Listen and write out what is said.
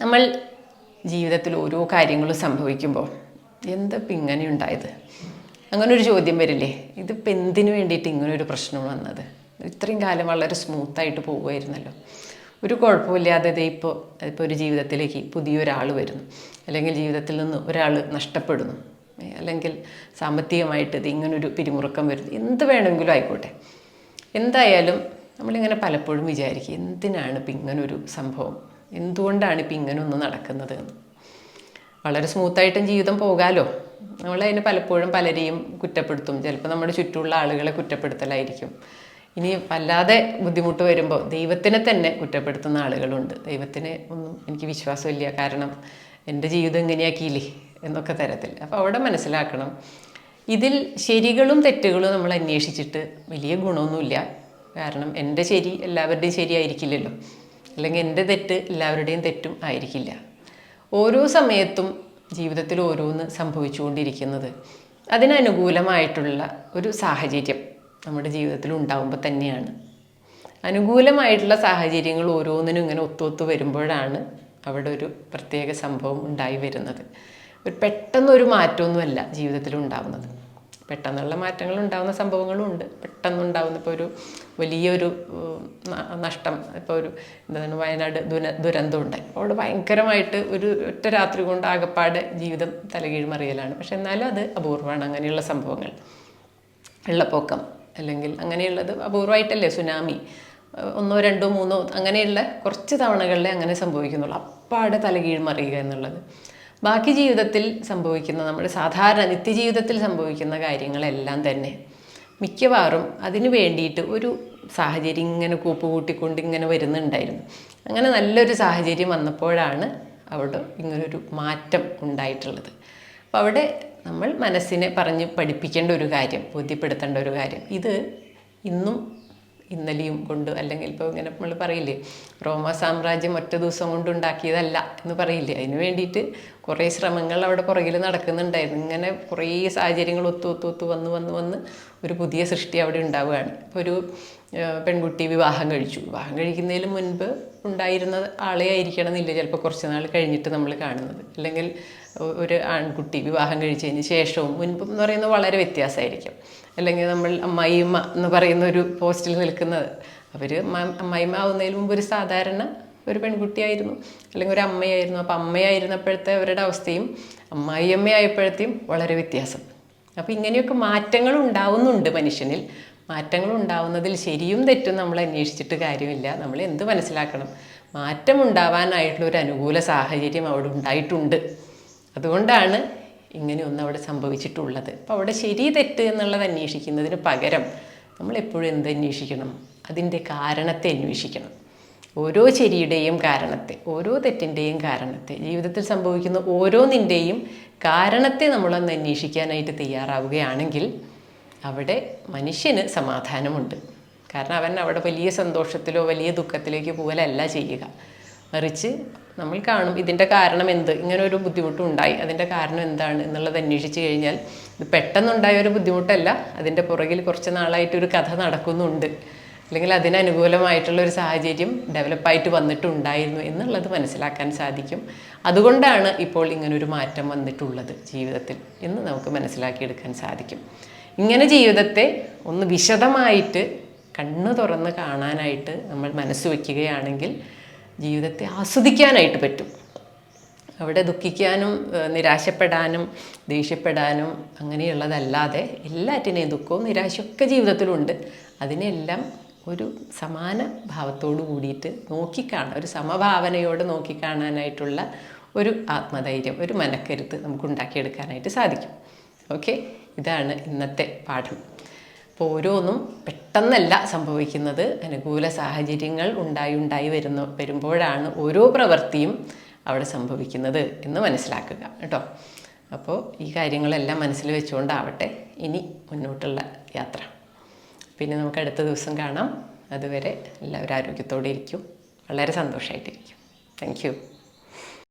നമ്മൾ ജീവിതത്തിൽ ഓരോ കാര്യങ്ങളും സംഭവിക്കുമ്പോൾ എന്തപ്പം ഇങ്ങനെ ഉണ്ടായത്? അങ്ങനെ ഒരു ചോദ്യം വരില്ലേ? ഇതിപ്പോൾ എന്തിനു വേണ്ടിയിട്ട് ഇങ്ങനൊരു പ്രശ്നം വന്നത്? ഇത്രയും കാലം വളരെ സ്മൂത്തായിട്ട് പോകുമായിരുന്നല്ലോ ഒരു കുഴപ്പമില്ലാതെ ഇപ്പോൾ ഇപ്പോൾ ഒരു ജീവിതത്തിലേക്ക് പുതിയൊരാൾ വരുന്നു. അല്ലെങ്കിൽ ജീവിതത്തിൽ നിന്ന് ഒരാൾ നഷ്ടപ്പെടുന്നു. അല്ലെങ്കിൽ സാമ്പത്തികമായിട്ട് ഇത് ഇങ്ങനൊരു പിരിമുറുക്കം വരുന്നു. എന്ത് വേണമെങ്കിലും ആയിക്കോട്ടെ. എന്തായാലും നമ്മളിങ്ങനെ പലപ്പോഴും വിചാരിക്കും എന്തിനാണ് ഇപ്പം ഇങ്ങനൊരു സംഭവം? എന്തുകൊണ്ടാണ് ഇപ്പം ഇങ്ങനെ ഒന്ന് നടക്കുന്നത് എന്ന്? വളരെ സ്മൂത്തായിട്ടും ജീവിതം പോകാലോ? നമ്മൾ അതിന് പലപ്പോഴും പലരെയും കുറ്റപ്പെടുത്തും. ചിലപ്പോൾ നമ്മുടെ ചുറ്റുമുള്ള ആളുകളെ കുറ്റപ്പെടുത്തലായിരിക്കും. ഇനി വല്ലാതെ ബുദ്ധിമുട്ട് വരുമ്പോൾ ദൈവത്തിനെ തന്നെ കുറ്റപ്പെടുത്തുന്ന ആളുകളുണ്ട്. ദൈവത്തിന് ഒന്നും എനിക്ക് വിശ്വാസമില്ല. കാരണം എന്റെ ജീവിതം ഇങ്ങനെയാക്കിയില്ലേ? എന്നൊക്കെ തരത്തിൽ. അപ്പോൾ അവിടെ മനസ്സിലാക്കണം. ഇതിൽ ശരികളും തെറ്റുകളും നമ്മൾ അന്വേഷിച്ചിട്ട് വലിയ ഗുണമൊന്നുമില്ല. കാരണം എന്റെ ശരി എല്ലാവരുടെയും ശരിയായിരിക്കില്ലല്ലോ. അല്ലെങ്കിൽ എന്റെ തെറ്റ് എല്ലാവരുടെയും തെറ്റും ആയിരിക്കില്ല. ഓരോ സമയത്തും ജീവിതത്തിൽ ഓരോന്ന് സംഭവിച്ചുകൊണ്ടിരിക്കുന്നത് അതിനനുകൂലമായിട്ടുള്ള ഒരു സാഹചര്യം നമ്മുടെ ജീവിതത്തിൽ ഉണ്ടാകുമ്പോൾ തന്നെയാണ്. അനുകൂലമായിട്ടുള്ള സാഹചര്യങ്ങൾ ഓരോന്നിനും ഇങ്ങനെ ഒത്തുവത്ത് വരുമ്പോഴാണ് അവിടെ ഒരു പ്രത്യേക സംഭവം ഉണ്ടായി വരുന്നത്. ഒരു പെട്ടെന്നൊരു മാറ്റമൊന്നുമല്ല ജീവിതത്തിൽ ഉണ്ടാവുന്നത്. പെട്ടെന്നുള്ള മാറ്റങ്ങൾ ഉണ്ടാകുന്ന സംഭവങ്ങളും ഉണ്ട് പെട്ടെന്നുണ്ടാകുന്ന ഇപ്പോൾ ഒരു വലിയൊരു നഷ്ടം. ഇപ്പോൾ ഒരു എന്താണ് വയനാട് ദുര ദുരന്തം ഉണ്ടായി അവിടെ ഭയങ്കരമായിട്ട് ഒരു ഒറ്റ രാത്രി കൊണ്ട് ആകപ്പാടെ ജീവിതം തലകീഴ് മറിയലാണ് പക്ഷെ എന്നാലും അത് അപൂർവമാണ് അങ്ങനെയുള്ള സംഭവങ്ങൾ. വെള്ളപ്പൊക്കം അല്ലെങ്കിൽ അങ്ങനെയുള്ളത് അപൂർവമായിട്ടല്ലേ? സുനാമി ഒന്നോ രണ്ടോ മൂന്നോ അങ്ങനെയുള്ള കുറച്ച് തവണകളിലെ അങ്ങനെ സംഭവിക്കുന്നുള്ളൂ. അപ്പാടെ തലകീഴ് മറിയുക എന്നുള്ളത്. ബാക്കി ജീവിതത്തിൽ സംഭവിക്കുന്ന നമ്മുടെ സാധാരണ നിത്യജീവിതത്തിൽ സംഭവിക്കുന്ന കാര്യങ്ങളെല്ലാം തന്നെ മിക്കവാറും അതിനു വേണ്ടിയിട്ട് ഒരു സാഹചര്യം ഇങ്ങനെ കൂപ്പ് കൂട്ടിക്കൊണ്ട് ഇങ്ങനെ വരുന്നുണ്ടായിരുന്നു. അങ്ങനെ നല്ലൊരു സാഹചര്യം വന്നപ്പോഴാണ് അവിടെ ഇങ്ങനൊരു മാറ്റം ഉണ്ടായിട്ടുള്ളത്. അപ്പോൾ അവിടെ നമ്മൾ മനസ്സിനെ പറഞ്ഞ് പഠിപ്പിക്കേണ്ട ഒരു കാര്യം ബോധ്യപ്പെടുത്തേണ്ട ഒരു കാര്യം. ഇത് ഇന്നും ഇന്നലെയും കൊണ്ട് അല്ലെങ്കിൽ ഇപ്പോൾ ഇങ്ങനെ നമ്മൾ പറയില്ലേ റോമ സാമ്രാജ്യം ഒറ്റ ദിവസം കൊണ്ട് ഉണ്ടാക്കിയതല്ല എന്ന് പറയില്ലേ. അതിന് വേണ്ടിയിട്ട് കുറേ ശ്രമങ്ങൾ അവിടെ പുറകിൽ നടക്കുന്നുണ്ടായിരുന്നു. ഇങ്ങനെ കുറേ സാഹചര്യങ്ങൾ ഒത്തു ഒത്തു ഒത്തു വന്ന് വന്ന് വന്ന് ഒരു പുതിയ സൃഷ്ടി അവിടെ ഉണ്ടാവുകയാണ്. ഇപ്പോൾ ഒരു പെൺകുട്ടി വിവാഹം കഴിച്ചു. വിവാഹം കഴിക്കുന്നതിന് മുൻപ് ഉണ്ടായിരുന്ന ആളെ ആയിരിക്കണം എന്നില്ല ചിലപ്പോൾ കുറച്ച് നാൾ കഴിഞ്ഞിട്ട് നമ്മൾ കാണുന്നത്. അല്ലെങ്കിൽ ഒരു ആൺകുട്ടി വിവാഹം കഴിച്ചതിന് ശേഷവും മുൻപ് എന്ന് പറയുന്നത് വളരെ വ്യത്യാസമായിരിക്കും. അല്ലെങ്കിൽ നമ്മൾ അമ്മായിമ്മ എന്ന് പറയുന്ന ഒരു പോസ്റ്റിൽ നിൽക്കുന്നത്. അവർ അമ്മായിമ്മ ആവുന്നതിന് മുമ്പ് ഒരു സാധാരണ ഒരു പെൺകുട്ടിയായിരുന്നു. അല്ലെങ്കിൽ ഒരു അമ്മയായിരുന്നു. അപ്പം അമ്മയായിരുന്നപ്പോഴത്തെ അവരുടെ അവസ്ഥയും അമ്മായിയമ്മയായപ്പോഴത്തെയും വളരെ വ്യത്യാസം. അപ്പോൾ ഇങ്ങനെയൊക്കെ മാറ്റങ്ങൾ ഉണ്ടാവുന്നുണ്ട് മനുഷ്യനിൽ. മാറ്റങ്ങൾ ഉണ്ടാവുന്നതിൽ ശരിയും തെറ്റും നമ്മൾ അന്വേഷിച്ചിട്ട് കാര്യമില്ല. നമ്മൾ എന്ത് മനസ്സിലാക്കണം? മാറ്റം ഉണ്ടാവാനായിട്ടുള്ള ഒരു അനുകൂല സാഹചര്യം അവിടെ ഉണ്ടായിട്ടുണ്ട്. അതുകൊണ്ടാണ് ഇങ്ങനെയൊന്നും അവിടെ സംഭവിച്ചിട്ടുള്ളത്. അപ്പോൾ അവിടെ ശരി തെറ്റ് എന്നുള്ളത് അന്വേഷിക്കുന്നതിന് പകരം നമ്മൾ എപ്പോഴും എന്ത് അന്വേഷിക്കണം? അതിന്റെ കാരണത്തെ അന്വേഷിക്കണം. ഓരോ ശരിയുടെയും കാരണത്തെ ഓരോ തെറ്റിന്റെയും കാരണത്തെ ജീവിതത്തിൽ സംഭവിക്കുന്ന ഓരോന്നിന്റെയും കാരണത്തെ നമ്മളൊന്ന് അന്വേഷിക്കാനായിട്ട് തയ്യാറാവുകയാണെങ്കിൽ അവിടെ മനുഷ്യന് സമാധാനമുണ്ട്. കാരണം അവൻ അവിടെ വലിയ സന്തോഷത്തിലോ വലിയ ദുഃഖത്തിലേക്ക് പോകലല്ല ചെയ്യുക. മറിച്ച് നമ്മൾ കാണും ഇതിന്റെ കാരണം എന്ത് ഇങ്ങനെ ഒരു ബുദ്ധിമുട്ടുണ്ടായി അതിന്റെ കാരണം എന്താണ് എന്നുള്ളത് അന്വേഷിച്ച് കഴിഞ്ഞാൽ ഇത് പെട്ടെന്നുണ്ടായ ഒരു ബുദ്ധിമുട്ടല്ല അതിന്റെ പുറകിൽ കുറച്ച് നാളായിട്ടൊരു കഥ നടക്കുന്നുണ്ട്. അല്ലെങ്കിൽ അതിനനുകൂലമായിട്ടുള്ള ഒരു സാഹചര്യം ഡെവലപ്പായിട്ട് വന്നിട്ടുണ്ടായിരുന്നു എന്നുള്ളത് മനസ്സിലാക്കാൻ സാധിക്കും. അതുകൊണ്ടാണ് ഇപ്പോൾ ഇങ്ങനൊരു മാറ്റം വന്നിട്ടുള്ളത് ജീവിതത്തിൽ എന്ന് നമുക്ക് മനസ്സിലാക്കിയെടുക്കാൻ സാധിക്കും. ഇങ്ങനെ ജീവിതത്തെ ഒന്ന് വിശദമായിട്ട് കണ്ണ് തുറന്ന് കാണാനായിട്ട് നമ്മൾ മനസ്സ് വയ്ക്കുകയാണെങ്കിൽ ജീവിതത്തെ ആസ്വദിക്കാനായിട്ട് പറ്റും. അവിടെ ദുഃഖിക്കാനും നിരാശപ്പെടാനും ദേഷ്യപ്പെടാനും അങ്ങനെയുള്ളതല്ലാതെ എല്ലാറ്റിനെയും ദുഃഖവും നിരാശയൊക്കെ ജീവിതത്തിലുണ്ട്. അതിനെല്ലാം ഒരു സമാന ഭാവത്തോടു കൂടിയിട്ട് നോക്കിക്കാണാൻ ഒരു സമഭാവനയോട് നോക്കിക്കാണാനായിട്ടുള്ള ഒരു ആത്മധൈര്യം ഒരു മനക്കരുത്ത് നമുക്ക് ഉണ്ടാക്കിയെടുക്കാനായിട്ട് സാധിക്കും. ഓക്കെ? ഇതാണ് ഇന്നത്തെ പാഠം. അപ്പോൾ ഓരോന്നും പെട്ടെന്നല്ല സംഭവിക്കുന്നത്. അനുകൂല സാഹചര്യങ്ങൾ ഉണ്ടായി ഉണ്ടായി വരുന്ന വരുമ്പോഴാണ് ഓരോ പ്രവൃത്തിയും അവിടെ സംഭവിക്കുന്നത് എന്ന് മനസ്സിലാക്കുക കേട്ടോ? അപ്പോൾ ഈ കാര്യങ്ങളെല്ലാം മനസ്സിൽ വെച്ചുകൊണ്ടാവട്ടെ ഇനി മുന്നോട്ടുള്ള യാത്ര. പിന്നെ നമുക്ക് അടുത്ത ദിവസം കാണാം. അതുവരെ എല്ലാവരും ആരോഗ്യത്തോടെ ഇരിക്കും. വളരെ സന്തോഷമായിട്ടിരിക്കും താങ്ക് യു